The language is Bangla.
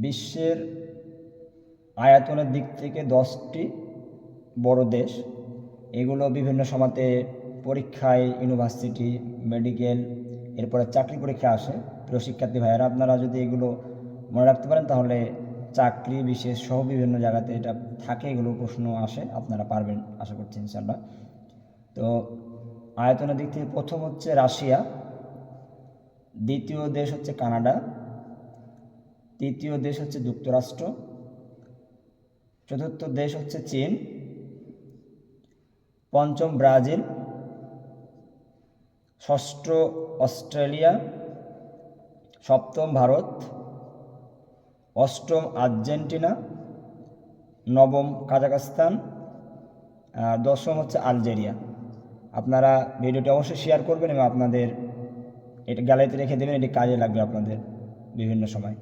বিশ্বের আয়তনের দিক থেকে দশটি বড় দেশ। এগুলো বিভিন্ন সময়তে পরীক্ষায়, ইউনিভার্সিটি, মেডিকেল, এরপরে চাকরি পরীক্ষা আসে। প্রিয় শিক্ষার্থী ভাইয়েরা, আপনারা যদি এগুলো মনে রাখতে পারেন, তাহলে চাকরি বিশেষ সহ বিভিন্ন জায়গাতে এটা থাকে, এগুলো প্রশ্ন আসে, আপনারা পারবেন আশা করছি ইনশাল্লাহ তো আয়তনের দিক থেকে প্রথম হচ্ছে রাশিয়া, দ্বিতীয় দেশ হচ্ছে কানাডা তৃতীয় দেশ হচ্ছে যুক্তরাষ্ট্র। চতুর্থ দেশ হচ্ছে চীন। পঞ্চম ব্রাজিল। ষষ্ঠ অস্ট্রেলিয়া। সপ্তম ভারত। অষ্টম আর্জেন্টিনা। নবম কাজাকস্তান দশম হচ্ছে আলজেরিয়া। আপনারা ভিডিওটি অবশ্যই শেয়ার করবেন এবং আপনাদের এটা গ্যালারিতে রেখে দেবেন, এটি কাজে লাগবে আপনাদের বিভিন্ন সময়।